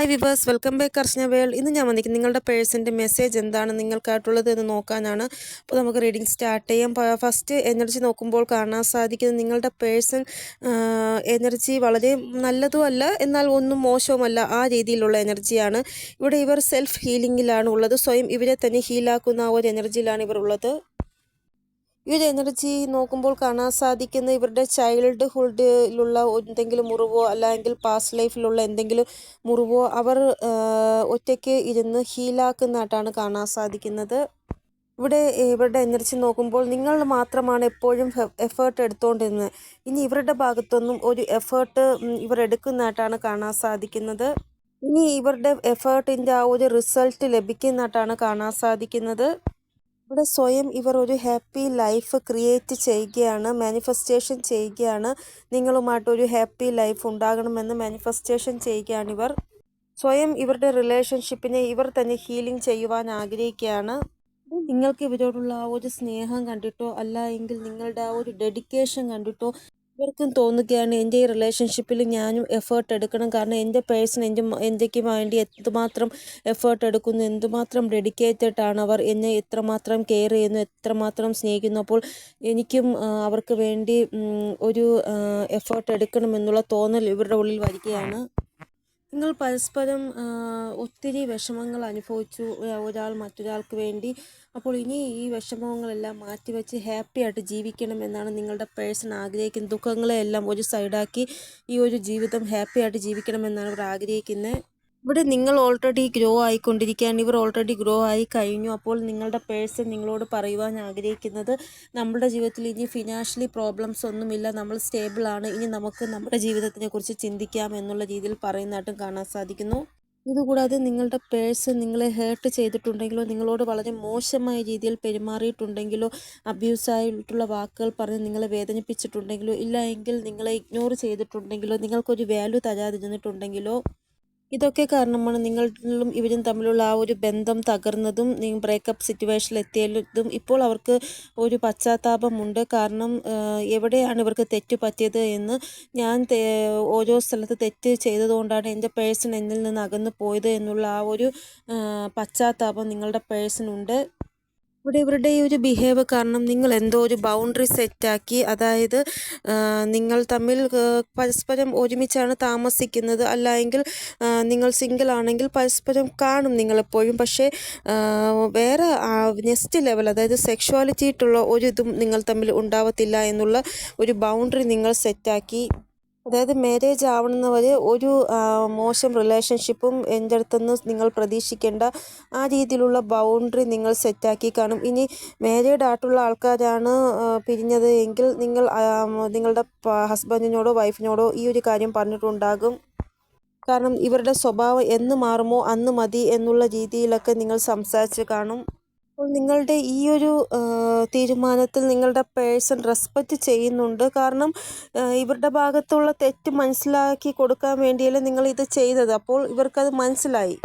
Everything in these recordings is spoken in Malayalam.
ഹായ് വിവേഴ്സ് വെൽക്കം ബാക്ക് കർഷന വേൾ ഇന്ന് ഞാൻ വന്നിരിക്കുന്നത് നിങ്ങളുടെ പേഴ്സിന്റെ മെസ്സേജ് എന്താണ് നിങ്ങൾക്കായിട്ടുള്ളത് എന്ന് നോക്കാനാണ്. അപ്പോൾ നമുക്ക് റീഡിംഗ് സ്റ്റാർട്ട് ചെയ്യാം. ഫസ്റ്റ് എനർജി നോക്കുമ്പോൾ കാണാൻ സാധിക്കുന്നത് നിങ്ങളുടെ പേഴ്സൺ എനർജി വളരെ നല്ലതും അല്ല എന്നാൽ ഒന്നും മോശവുമല്ല. ആ രീതിയിലുള്ള എനർജിയാണ് ഇവിടെ ഇവർ സെൽഫ് ഹീലിങ്ങിലാണ് ഉള്ളത്. സ്വയം ഇവരെ തന്നെ ഹീലാക്കുന്ന ആ ഒരു എനർജിയിലാണ് ഇവർ ഉള്ളത്. ഈ ഒരു എനർജി നോക്കുമ്പോൾ കാണാൻ സാധിക്കുന്ന ഇവരുടെ ചൈൽഡ്ഹുഡിലുള്ള എന്തെങ്കിലും മുറിവോ അല്ലെങ്കിൽ പാസ്റ്റ് ലൈഫിലുള്ള എന്തെങ്കിലും മുറിവോ അവർ ഒറ്റയ്ക്ക് ഇരുന്ന് ഹീലാക്കുന്നതായിട്ടാണ് കാണാൻ സാധിക്കുന്നത്. ഇവിടെ ഇവരുടെ എനർജി നോക്കുമ്പോൾ നിങ്ങൾ മാത്രമാണ് എപ്പോഴും എഫേർട്ട് എടുത്തുകൊണ്ടിരുന്നത് ഇനി ഇവരുടെ ഭാഗത്തൊന്നും ഒരു എഫേർട്ട് ഇവർ എടുക്കുന്നതായിട്ടാണ് കാണാൻ സാധിക്കുന്നത്. ഇനി ഇവരുടെ എഫേർട്ടിന്റെ ആ ഒരു റിസൾട്ട് ലഭിക്കുന്നതായിട്ടാണ് കാണാൻ സാധിക്കുന്നത്. ഇവിടെ സ്വയം ഇവർ ഒരു ഹാപ്പി ലൈഫ് ക്രിയേറ്റ് ചെയ്യുകയാണ് മാനിഫെസ്റ്റേഷൻ ചെയ്യുകയാണ്. നിങ്ങളുമായിട്ട് ഒരു ഹാപ്പി ലൈഫ് ഉണ്ടാകണമെന്ന് മാനിഫെസ്റ്റേഷൻ ചെയ്യുകയാണ് ഇവർ. സ്വയം ഇവരുടെ റിലേഷൻഷിപ്പിനെ ഇവർ തന്നെ ഹീലിംഗ് ചെയ്യുവാൻ ആഗ്രഹിക്കുകയാണ്. നിങ്ങൾക്ക് ഇവരോടുള്ള ആ ഒരു സ്നേഹം കണ്ടിട്ടോ അല്ല എങ്കിൽ നിങ്ങളുടെ ആ ഒരു ഡെഡിക്കേഷൻ കണ്ടിട്ടോ ഇവർക്കും തോന്നുകയാണ് എന്റെ ഈ റിലേഷൻഷിപ്പിൽ ഞാനും എഫേർട്ട് എടുക്കണം. കാരണം എന്റെ പേഴ്സൺ എന്റെ എന്റെക്ക് വേണ്ടി എന്തുമാത്രം എഫേർട്ട് എടുക്കുന്നു എന്തുമാത്രം ഡെഡിക്കേറ്റഡ് ആണ് അവർ എന്നെ എത്രമാത്രം കെയർ ചെയ്യുന്നു എത്രമാത്രം സ്നേഹിക്കുന്നു. അപ്പോൾ എനിക്കും അവർക്ക് വേണ്ടി ഒരു എഫേർട്ട് എടുക്കണമെന്നുള്ള തോന്നൽ ഇവരുടെ ഉള്ളിൽ വരികയാണ്. നിങ്ങൾ പരസ്പരം ഒത്തിരി വിഷമങ്ങൾ അനുഭവിച്ചു ഒരാൾ മറ്റൊരാൾക്ക് വേണ്ടി. അപ്പോൾ ഇനി ഈ വിഷമങ്ങളെല്ലാം മാറ്റിവെച്ച് ഹാപ്പി ആയിട്ട് ജീവിക്കണം എന്നാണ് നിങ്ങളുടെ പേഴ്സൺ ആഗ്രഹിക്കുന്നത്. ദുഃഖങ്ങളെല്ലാം ഒരു സൈഡാക്കി ഈ ഒരു ജീവിതം ഹാപ്പി ആയിട്ട് ജീവിക്കണമെന്നാണ് ഇവർ ആഗ്രഹിക്കുന്നത് ഇവിടെ നിങ്ങൾ ഓൾറെഡി ഗ്രോ ആയിക്കൊണ്ടിരിക്കുകയാണ്. ഇവർ ഓൾറെഡി ഗ്രോ ആയി കഴിഞ്ഞു. അപ്പോൾ നിങ്ങളുടെ പേഴ്സൺ നിങ്ങളോട് പറയുവാൻ ആഗ്രഹിക്കുന്നത് നമ്മുടെ ജീവിതത്തിൽ ഇനി ഫിനാൻഷ്യലി പ്രോബ്ലംസ് ഒന്നുമില്ല. നമ്മൾ സ്റ്റേബിളാണ് ഇനി നമുക്ക് നമ്മുടെ ജീവിതത്തിനെ കുറിച്ച് ചിന്തിക്കാം എന്നുള്ള രീതിയിൽ പറയുന്നതായിട്ടും കാണാൻ സാധിക്കുന്നു. ഇതുകൂടാതെ നിങ്ങളുടെ പേഴ്സൺ നിങ്ങളെ ഹേർട്ട് ചെയ്തിട്ടുണ്ടെങ്കിലോ നിങ്ങളോട് വളരെ മോശമായ രീതിയിൽ പെരുമാറിയിട്ടുണ്ടെങ്കിലോ അബ്യൂസായിട്ടുള്ള വാക്കുകൾ പറഞ്ഞ് നിങ്ങളെ വേദനിപ്പിച്ചിട്ടുണ്ടെങ്കിലോ ഇല്ല എങ്കിൽ നിങ്ങളെ ഇഗ്നോർ ചെയ്തിട്ടുണ്ടെങ്കിലോ നിങ്ങൾക്കൊരു വാല്യൂ തരാതിരുന്നിട്ടുണ്ടെങ്കിലോ ഇതൊക്കെ കാരണമാണ് നിങ്ങളും ഇവരും തമ്മിലുള്ള ആ ഒരു ബന്ധം തകർന്നതും ബ്രേക്കപ്പ് സിറ്റുവേഷനിൽ എത്തിയതും. ഇപ്പോൾ അവർക്ക് ഒരു പശ്ചാത്താപമുണ്ട്. കാരണം എവിടെയാണ് ഇവർക്ക് തെറ്റ് പറ്റിയത് എന്ന് ഞാൻ ഓരോ സ്ഥലത്ത് തെറ്റ് ചെയ്തതുകൊണ്ടാണ് എന്റെ പേഴ്സൺ എന്നിൽ നിന്ന് അകന്നു പോയത് എന്നുള്ള ആ ഒരു പശ്ചാത്താപം നിങ്ങളുടെ പേഴ്സണുണ്ട് ഇവിടെ ഇവരുടെ ഈ ഒരു ബിഹേവ് കാരണം നിങ്ങൾ എന്തോ ഒരു ബൗണ്ടറി സെറ്റാക്കി അതായത് നിങ്ങൾ തമ്മിൽ പരസ്പരം ഒരുമിച്ചാണ് താമസിക്കുന്നത്. അല്ലെങ്കിൽ നിങ്ങൾ സിംഗിൾ ആണെങ്കിൽ പരസ്പരം കാണും നിങ്ങളെപ്പോഴും. പക്ഷേ വേറെ നെക്സ്റ്റ് ലെവൽ അതായത് സെക്ഷുവാലിറ്റിയിട്ടുള്ള ഒരു ഇതും നിങ്ങൾ തമ്മിൽ ഉണ്ടാവത്തില്ല എന്നുള്ള ഒരു ബൗണ്ടറി നിങ്ങൾ സെറ്റാക്കി അതായത് മാരേജ് ആവണമെന്നവർ ഒരു മോശം റിലേഷൻഷിപ്പും എന്റെ അടുത്തുനിന്ന് നിങ്ങൾ പ്രതീക്ഷിക്കേണ്ട ആ രീതിയിലുള്ള ബൗണ്ടറി നിങ്ങൾ സെറ്റാക്കി കാണും. ഇനി മാരീഡ് ആയിട്ടുള്ള ആൾക്കാരാണ് പിരിഞ്ഞത് എങ്കിൽ നിങ്ങൾ നിങ്ങളുടെ ഹസ്ബൻഡിനോടോ വൈഫിനോടോ ഈ ഒരു കാര്യം പറഞ്ഞിട്ടുണ്ടാകും. കാരണം ഇവരുടെ സ്വഭാവം എന്ന് മാറുമോ അന്ന് മതി എന്നുള്ള രീതിയിലൊക്കെ നിങ്ങൾ സംസാരിച്ച് കാണും. അപ്പോൾ നിങ്ങളുടെ ഈ ഒരു തീരുമാനത്തിൽ നിങ്ങളുടെ പേഴ്സൺ റെസ്പെക്റ്റ് ചെയ്യുന്നുണ്ട്. കാരണം ഇവരുടെ ഭാഗത്തുള്ള തെറ്റ് മനസ്സിലാക്കി കൊടുക്കാൻ വേണ്ടിയല്ലേ നിങ്ങൾ ഇത് ചെയ്തത്. അപ്പോൾ ഇവർക്കത് മനസ്സിലായി.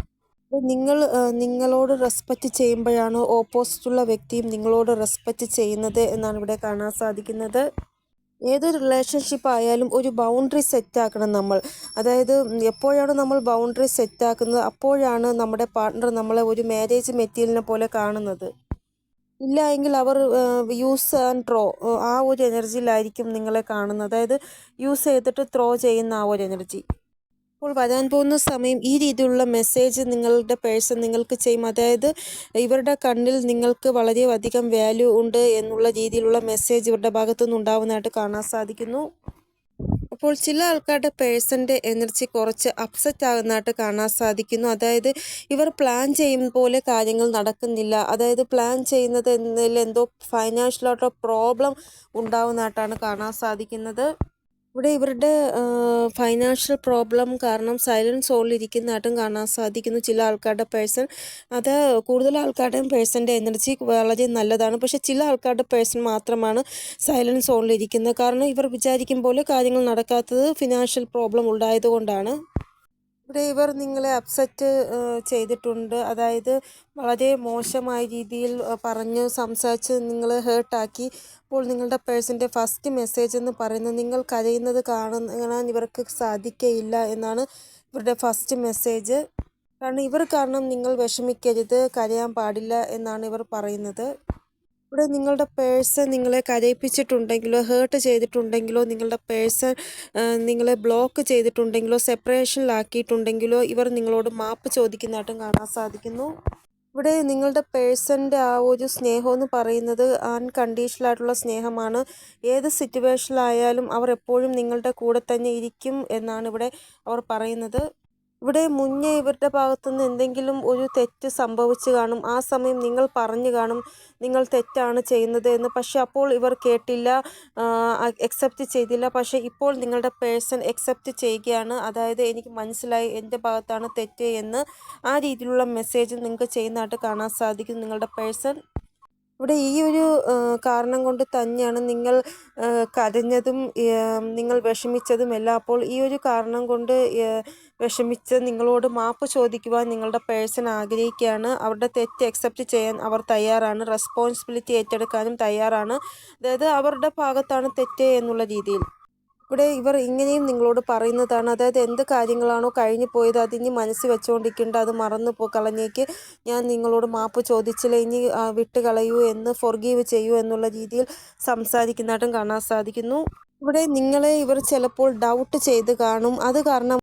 അപ്പോൾ നിങ്ങൾ നിങ്ങളോട് റെസ്പെക്റ്റ് ചെയ്യുമ്പോഴാണ് ഓപ്പോസിറ്റുള്ള വ്യക്തിയും നിങ്ങളോട് റെസ്പെക്റ്റ് ചെയ്യുന്നത് എന്നാണ് ഇവിടെ കാണാൻ സാധിക്കുന്നത്. ഏതൊരു റിലേഷൻഷിപ്പ് ആയാലും ഒരു ബൗണ്ടറി സെറ്റ് ആക്കണം നമ്മൾ. അതായത് എപ്പോഴാണ് നമ്മൾ ബൗണ്ടറി സെറ്റ് ആക്കുന്നത് അപ്പോഴാണ് നമ്മുടെ പാർട്ട്ണർ നമ്മളെ ഒരു മാരേജ് മെറ്റീരിയലിനെ പോലെ കാണുന്നത്. ഇല്ല എങ്കിൽ അവർ യൂസ് ആൻഡ് ത്രോ ആ ഒരു എനർജിയിലായിരിക്കും നിങ്ങളെ കാണുന്നത്. അതായത് യൂസ് ചെയ്തിട്ട് ത്രോ ചെയ്യുന്ന ആ ഒരു എനർജി അപ്പോൾ വരാൻ പോകുന്ന സമയം ഈ രീതിയിലുള്ള മെസ്സേജ് നിങ്ങളുടെ പേഴ്സൺ നിങ്ങൾക്ക് ചെയ്യും. അതായത് ഇവരുടെ കണ്ണിൽ നിങ്ങൾക്ക് വളരെയധികം വാല്യൂ ഉണ്ട് എന്നുള്ള രീതിയിലുള്ള മെസ്സേജ് ഇവരുടെ ഭാഗത്തുനിന്ന് ഉണ്ടാവുന്നതായിട്ട് കാണാൻ സാധിക്കുന്നു. അപ്പോൾ ചില ആൾക്കാരുടെ പേഴ്സന്റെ എനർജി കുറച്ച് അപ്സെറ്റ് ആകുന്നതായിട്ട് കാണാൻ സാധിക്കുന്നു. അതായത് ഇവർ പ്ലാൻ ചെയ്യും പോലെ കാര്യങ്ങൾ നടക്കുന്നില്ല. അതായത് പ്ലാൻ ചെയ്യുന്നത് എന്നതിൽ എന്തോ ഫൈനാൻഷ്യലായിട്ടോ പ്രോബ്ലം ഉണ്ടാവുന്നതായിട്ടാണ് കാണാൻ സാധിക്കുന്നത്. ഇവിടെ ഇവരുടെ ഫൈനാൻഷ്യൽ പ്രോബ്ലം കാരണം സൈലൻസ് സോണിലിരിക്കുന്നതായിട്ടും കാണാൻ സാധിക്കുന്നു. ചില ആൾക്കാരുടെ പേഴ്സൺ അത് കൂടുതൽ ആൾക്കാരുടെയും പേഴ്സന്റെ എനർജി വളരെ നല്ലതാണ്. പക്ഷേ ചില ആൾക്കാരുടെ പേഴ്സൺ മാത്രമാണ് സൈലൻസ് സോളിലിരിക്കുന്നത് കാരണം ഇവർ വിചാരിക്കും പോലെ കാര്യങ്ങൾ നടക്കാത്തത് ഫിനാൻഷ്യൽ പ്രോബ്ലം ഉണ്ടായതുകൊണ്ടാണ്. ഇവിടെ ഇവർ നിങ്ങളെ അപ്സെറ്റ് ചെയ്തിട്ടുണ്ട്. അതായത് വളരെ മോശമായ രീതിയിൽ പറഞ്ഞ് സംസാരിച്ച് നിങ്ങൾ ഹേർട്ടാക്കി അപ്പോൾ നിങ്ങളുടെ പേഴ്സന്റെ ഫസ്റ്റ് മെസ്സേജ് എന്ന് പറയുന്നത് നിങ്ങൾ കരയുന്നത് കാണാൻ ഇവർക്ക് സാധിക്കയില്ല എന്നാണ് ഇവരുടെ ഫസ്റ്റ് മെസ്സേജ് കാരണം ഇവർ കാരണം നിങ്ങൾ വിഷമിക്കരുത് കരയാൻ പാടില്ല എന്നാണ് ഇവർ പറയുന്നത്. ഇവിടെ നിങ്ങളുടെ പേഴ്സൺ നിങ്ങളെ കരയിപ്പിച്ചിട്ടുണ്ടെങ്കിലോ ഹേർട്ട് ചെയ്തിട്ടുണ്ടെങ്കിലോ നിങ്ങളുടെ പേഴ്സൺ നിങ്ങളെ ബ്ലോക്ക് ചെയ്തിട്ടുണ്ടെങ്കിലോ സെപ്പറേഷനിലാക്കിയിട്ടുണ്ടെങ്കിലോ ഇവർ നിങ്ങളോട് മാപ്പ് ചോദിക്കുന്നതായിട്ടും കാണാൻ സാധിക്കുന്നു. ഇവിടെ നിങ്ങളുടെ പേഴ്സന്റെ ആ ഒരു സ്നേഹം എന്ന് പറയുന്നത് അൺകണ്ടീഷണൽ ആയിട്ടുള്ള സ്നേഹമാണ്. ഏത് സിറ്റുവേഷനിലായാലും അവർ എപ്പോഴും നിങ്ങളുടെ കൂടെ തന്നെ ഇരിക്കും എന്നാണ് ഇവിടെ അവർ പറയുന്നത്. ഇവിടെ മുന്നേ ഇവരുടെ ഭാഗത്തുനിന്ന് എന്തെങ്കിലും ഒരു തെറ്റ് സംഭവിച്ചു കാണും. ആ സമയം നിങ്ങൾ പറഞ്ഞു കാണും നിങ്ങൾ തെറ്റാണ് ചെയ്യുന്നത് എന്ന്. പക്ഷേ അപ്പോൾ ഇവർ കേട്ടില്ല എക്സെപ്റ്റ് ചെയ്തില്ല. പക്ഷേ ഇപ്പോൾ നിങ്ങളുടെ പേഴ്സൺ എക്സെപ്റ്റ് ചെയ്യുകയാണ്. അതായത് എനിക്ക് മനസ്സിലായി എന്റെ ഭാഗത്താണ് തെറ്റ് എന്ന്. ആ രീതിയിലുള്ള മെസ്സേജ് നിങ്ങൾക്ക് ചെയ്യുന്നതായിട്ട് കാണാൻ സാധിക്കും. നിങ്ങളുടെ പേഴ്സൺ ഇവിടെ ഈ ഒരു കാരണം കൊണ്ട് തന്നെയാണ് നിങ്ങൾ കരഞ്ഞതും നിങ്ങൾ വിഷമിച്ചതും എല്ലാം. അപ്പോൾ ഈ ഒരു കാരണം കൊണ്ട് വിഷമിച്ച് നിങ്ങളോട് മാപ്പ് ചോദിക്കുവാൻ നിങ്ങളുടെ പേഴ്സൺ ആഗ്രഹിക്കുകയാണ്. അവരുടെ തെറ്റ് അക്സെപ്റ്റ് ചെയ്യാൻ അവർ തയ്യാറാണ്. റെസ്പോൺസിബിലിറ്റി ഏറ്റെടുക്കാനും തയ്യാറാണ്. അതായത് അവരുടെ ഭാഗത്താണ് തെറ്റ് എന്നുള്ള രീതിയിൽ. ഇവിടെ ഇവർ ഇങ്ങനെയും നിങ്ങളോട് പറയുന്നതാണ്. അതായത് എന്ത് കാര്യങ്ങളാണോ കഴിഞ്ഞു പോയത് അത് ഇനി മനസ്സിൽ വെച്ചുകൊണ്ടിരിക്കേണ്ട അത് മറന്നു പോ കളഞ്ഞേക്ക്. ഞാൻ നിങ്ങളോട് മാപ്പ് ചോദിച്ചില്ല. ഇനി വിട്ട് കളയൂ എന്ന് ഫൊർഗീവ് ചെയ്യൂ എന്നുള്ള രീതിയിൽ സംസാരിക്കുന്നതായിട്ടും കാണാൻ സാധിക്കുന്നു. ഇവിടെ നിങ്ങളെ ഇവർ ചിലപ്പോൾ ഡൗട്ട് ചെയ്ത് കാണും. അത് കാരണം